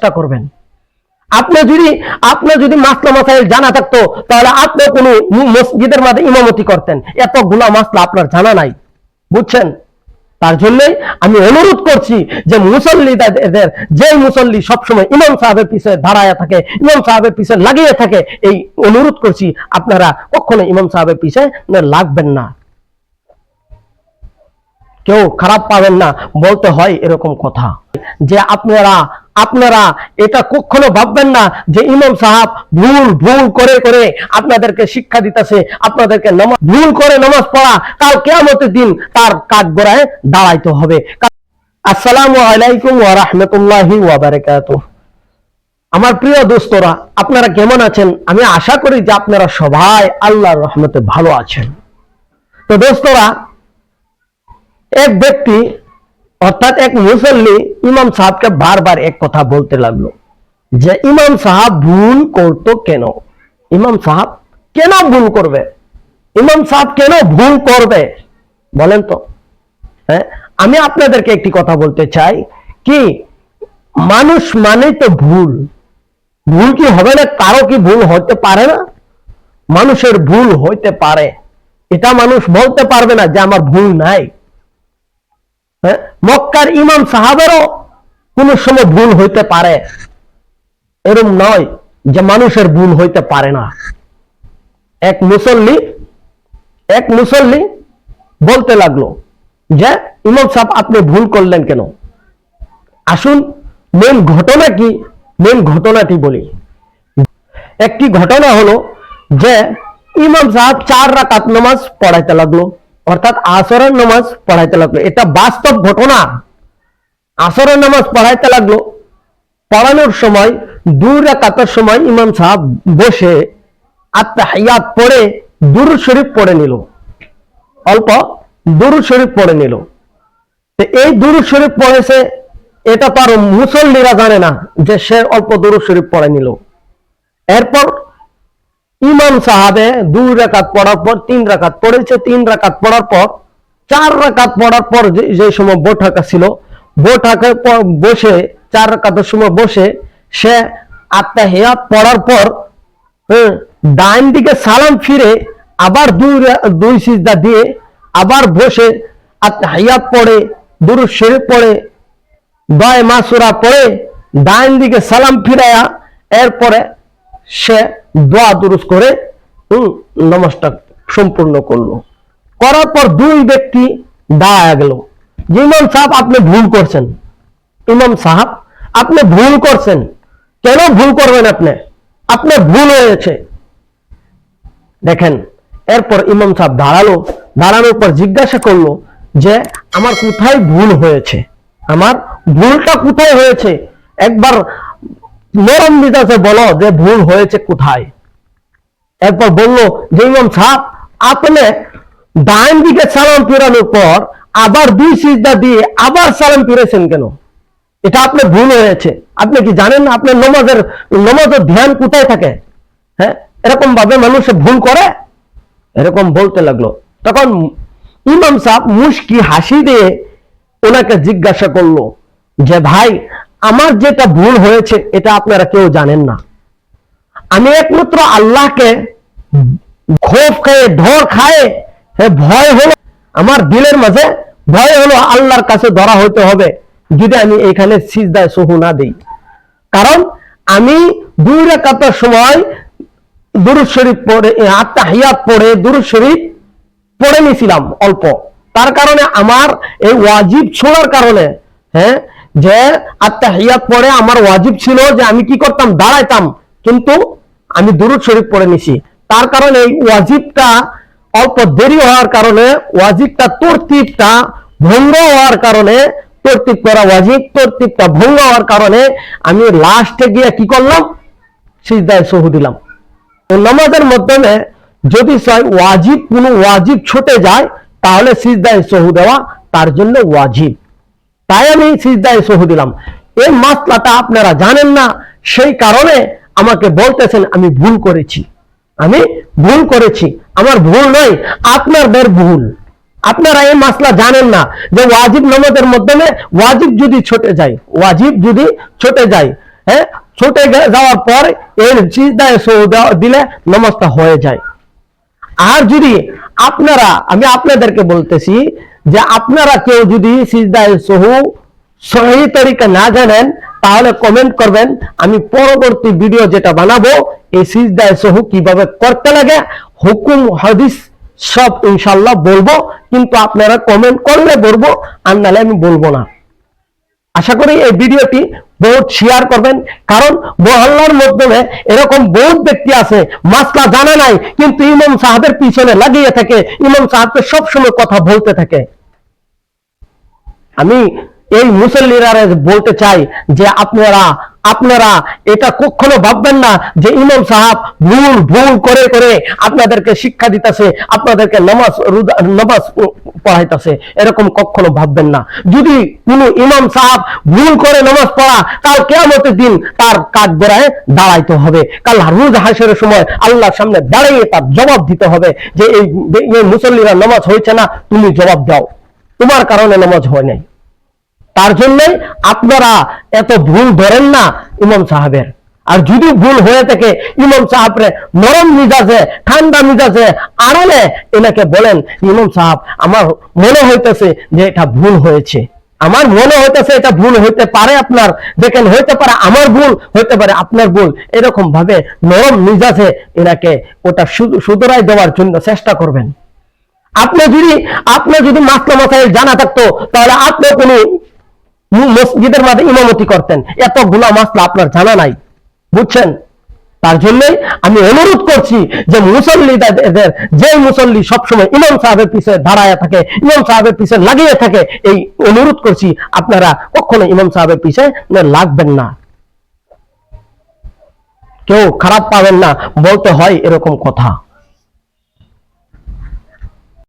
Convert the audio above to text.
চেষ্টা করবেন। আপনি যদি আপনার যদি মাসলা মাসাইল জানা থাকতো, তাহলে আপনি কোনো মসজিদের মাঝে ইমামতি করতেন। এতগুলা মাসলা আপনার জানা নাই। বুঝছেন? তার জন্যই আমি অনুরোধ করছি যে মুসল্লিদের যে মুসল্লি সবসময় ইমাম সাহেবের পিছনে দাঁড়ায় থাকে, ইমাম সাহেবের পিছনে লাগিয়ে থাকে, এই অনুরোধ করছি, আপনারা কখনো ইমাম সাহেবের পিছনে লাগবেন না। কেউ খারাপ পাবেন না, বলতে হয় এরকম কথা। যে আপনারা আপনারা এটা কখনো ভাববেন না যে ইমাম সাহাব ভুল ভুল করে করে আপনাদেরকে শিক্ষা দিতেছে, আপনাদেরকে নামাজ, ভুল করে নামাজ পড়া, কাল কেয়ামতের দিন তার কাঠ গোড়ায় দাঁড়াইতে হবে। আসসালামু আলাইকুম ওয়া রাহমাতুল্লাহি ওয়া বারাকাতুহু। আমার প্রিয় দোস্তরা, আপনারা কেমন আছেন? আমি আশা করি যে আপনারা সবাই আল্লাহর রহমতে ভালো আছেন। তো দোস্তরা, এক ব্যক্তি অর্থাৎ এক মুসল্লি ইমাম সাহেবকে বারবার এক কথা বলতে লাগল যে, ইমাম সাহাব ভুল করতো কেন? ইমাম সাহেব কেন ভুল করবে? ইমাম সাহেব কেন ভুল করবে? বলেন তো। হ্যাঁ আমি আপনাদেরকে একটি কথা বলতে চাই কি, মানুষ মানে তো ভুল। ভুল কি হবে না? কারও কি ভুল হতে পারে না? মানুষের ভুল হইতে পারে। এটা মানুষ বলতে পারবে না যে, আমার ভুল নাই। হ্যাঁ? মক্কার ইমাম সাহাবেরও কোন সময় ভুল হইতে পারে। এরম নয় যে মানুষের ভুল হইতে পারে না। এক মুসল্লি এক মুসল্লি বলতে লাগল যে, ইমাম সাহেব, আপনি ভুল করলেন কেন? আসুন মেন ঘটনা কি? মেন ঘটনাটি বলি। একটি ঘটনা হলো যে, ইমাম সাহেব চার রাকাত নামাজ পড়াইতে লাগল। অর্থাৎ আসরের নামাজ পড়াইতে লাগল। এটা বাস্তব ঘটনা। আসরের নামাজ পড়াইতে লাগল। পড়ানোর সময়, দুই রাকাতের সময় ইমাম সাহেব বসে আত্মাহিয়াত পড়ে দুরুদ শরীফ পড়ে নিল। অল্প দুরুদ শরীফ পড়ে নিল। এই দুরুদ শরীফ পড়েছে, এটা তার মুসল্লিরা জানে না যে সে অল্প দুরুদ শরীফ পড়ে নিল। এরপর ইমাম সাহাবে দুই রাকাত পড়ার পর তিন রাকাত পড়েছে তিন রাকাত পড়ার পর চার রাকাত পড়ার পর যে সময় বৈঠাকা ছিল বৈঠাকের পর বসে চার রাকাতের সময় বসে সে আত্মাহিয়াত পড়ার পর হ্যাঁ, ডাইন দিকে সালাম ফিরে আবার দুই দুই সিজদা দিয়ে আবার বসে আত্মাহিয়াত পড়ে দুরুদ শরীফ পড়ে দয় মাসুরা পড়ে ডাইন দিকে সালাম ফিরায়া এরপরে সে দোয়া দুরুস করে নামাজটা সম্পূর্ণ করল। করার পর দুই ব্যক্তি দাঁড়ায় গেল। যে ইমাম সাহেব, আপনি ভুল করছেন। ইমাম সাহেব, আপনি ভুল করছেন। কেন ভুল করবেন আপনি? আপনার ভুল হয়েছে। দেখেন, এরপর ইমাম সাহেব দাঁড়াল। দাঁড়ানোর পর জিজ্ঞাসা করল যে, আমার কোথায় ভুল হয়েছে? আমার ভুলটা কোথায় হয়েছে? একবার নরম মিজাজে বলো যে ভুল হয়েছে কোথায়? এরপর বলল, যে ইমাম সাহেব, আপনি ডাইন দিকে সালাম ফেরানোর পর আবার দুই সিজদা দিয়ে আবার সালাম ফিরেছেন কেন? এটা আপনার ভুল হয়েছে। আপনি কি জানেন আপনার নমাজের নমাজের ধ্যান কোথায় থাকে? হ্যাঁ? এরকম ভাবে মানুষ ভুল করে? এরকম বলতে লাগল। তখন ইমাম সাহেব মুশকি হাসি দিয়ে ওনাকে জিজ্ঞাসা করল, যে ভাই আমার যেটা ভুল হয়েছে, এটা আপনারা কেউ জানেন না। আমি একমাত্র আল্লাহকে ক্ষোভ খায় ঢর খায় ভয় হলো, আমার দিলের মাঝে ভয় হলো, আল্লাহর কাছে ধরা হইতে হবে, যদি আমি এখানে সিজদায় সহু না দিই। কারণ আমি দুই রাকাতের সময় দুরুদ শরীফ পড়ে আত্মা হিয়াত পড়ে, দুরুদ শরীফ পড়ে নিয়েছিলাম অল্প। তার কারণে আমার এই ওয়াজিব ছোড়ার কারণে হ্যাঁ যে আত্মা হিয়াত পড়ে আমার ওয়াজিব ছিল যে আমি কি করতাম? দাঁড়াইতাম। কিন্তু আমি দুরুদ শরীফ পড়ে নিছি। তার কারণে এই ওয়াজিবটা অল্প দেরি হওয়ার কারণে, ওয়াজিবটা তরতিবটা ভঙ্গ হওয়ার কারণে, তরতিব করা ওয়াজিব, তরতিবটা ভঙ্গ হওয়ার কারণে আমি লাস্টে গিয়ে কি করলাম? সিজদায় সহু দিলাম। নামাজের মাধ্যমে যদি ওয়াজিব, কোনো ওয়াজিব ছুটে যায়, তাহলে সিজদায় সহু দেওয়া তার জন্য ওয়াজিব। তাই আমি সিজদায় সহু দিলাম। এই মাসলাটা আপনারা জানেন না, সেই কারণে আমাকে বলতেছেন, আমি ভুল করেছি। আমি ভুল করেছি। আমার ভুল নয় আপনাদের ভুল। আপনারা এই মাসলা জানেন না যে ওয়াজিব নামাজের মাধ্যমে ওয়াজিব যদি ছুটে যায়, ওয়াজিব যদি ছুটে যায় হ্যাঁ ছুটে যাওয়ার পর এর সৌ দিলে নামাজটা হয়ে যায়। আর যদি আপনারা আমি আপনাদেরকে বলতেছি যে আপনারা কেউ যদি সিজদায় সহু সহি তরিকা না জানেন, তাহলে কমেন্ট করবেন। আমি পরবর্তী ভিডিও যেটা বানাবো, এই সিজদায় সহু কীভাবে করতে লাগে, হুকুম, হাদিস সব ইনশাল্লাহ বলব। কিন্তু আপনারা কমেন্ট করলে বলব, আর নাহলে আমি বলব না। আশা করি এই ভিডিওটি বহুত শেয়ার করবেন। কারণ মহল্লার মাধ্যমে এরকম বহুত ব্যক্তি আছে, মাসলা জানা নাই, কিন্তু ইমাম সাহেবের পিছনে লাগিয়ে থাকে। ইমাম সাহেবকে সবসময় কথা বলতে থাকে। আমি এই মুসল্লিরা বলতে চাই যে আপনারা আপনারা এটা কখনো ভাববেন না যে ইমাম সাহেব ভুল ভুল করে করে আপনাদেরকে শিক্ষা দিতেছে, আপনাদেরকে নামাজ নামাজ পড়াইতেছে। এরকম কখনো ভাববেন না। যদি কোনো ইমাম সাহেব ভুল করে নামাজ পড়া কাল কেয়ামতের দিন তার কাঠ বেড়ায় দাঁড়াইতে হবে। কাল রোজ হাসের সময় আল্লাহর সামনে দাঁড়িয়ে তার জবাব দিতে হবে যে এই মুসল্লিরা নামাজ হয়েছে না, তুমি জবাব দাও। তোমার কারণে নামাজ হয় নাই। তার জন্য আপনারা এত ভুল ধরেন না ইমাম সাহেবের। আর যদি ভুল হয়ে থাকে, ইমাম সাহেবরে নরম মিজাজে, ঠান্ডা মিজাজে আড়ালে এনাকে বলেন, ইমাম সাহেব, আমার মনে হইতেছে যে এটা ভুল হয়েছে। আমার মনে হইতেছে এটা ভুল হইতে পারে আপনার, দেখেন হইতে পারে আমার ভুল, হইতে পারে আপনার ভুল। এরকম ভাবে নরম মিজাজে এনাকে ওটা শুধরাই দেওয়ার জন্য চেষ্টা করবেন। আপনি যদি আপনার যদি মাসলা মাসাইল জানা থাকতো, তাহলে আপনি কোনো মসজিদের মাঝে ইমামতি করতেন। এতগুলা মাসলা আপনার জানা নাই। বুঝছেন? তার জন্যই আমি অনুরোধ করছি যে মুসল্লিদের, যে মুসল্লি সবসময় ইমাম সাহেবের পিছনে দাঁড়ায় থাকে, ইমাম সাহেবের পিছনে লাগিয়ে থাকে, এই অনুরোধ করছি আপনারা কখনো ইমাম সাহেবের পিছনে লাগবেন না। কেউ খারাপ পাবেন না, বলতে হয় এরকম কথা।